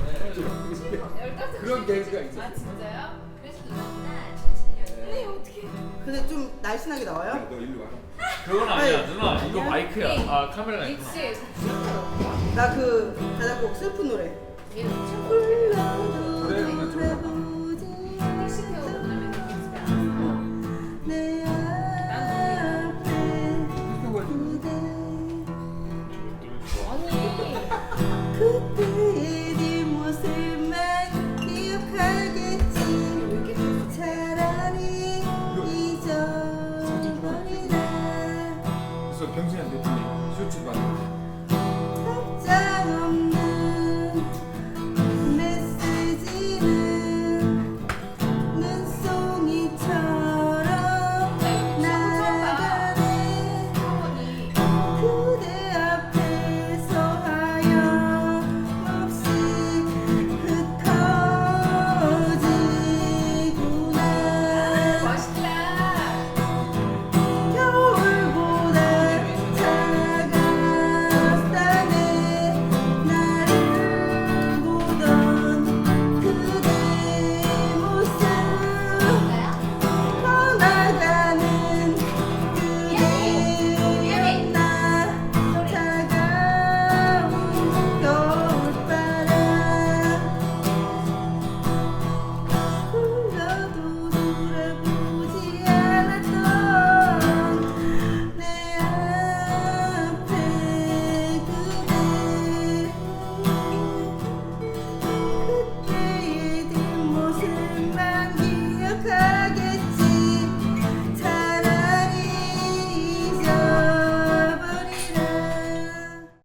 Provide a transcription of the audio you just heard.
열다섯 그런 개그가 있었어요. 아 진짜요? 그래서 누나 음. 네, 어떻게? 근데 좀 날씬하게 나와요? 너 일로 와. 그건 아니야 누나 이거 마이크야 아 카메라. 믹스. 나그 자작곡 슬픈 노래. 얘는 평소에 안 됐는데 쇼츠 봤는데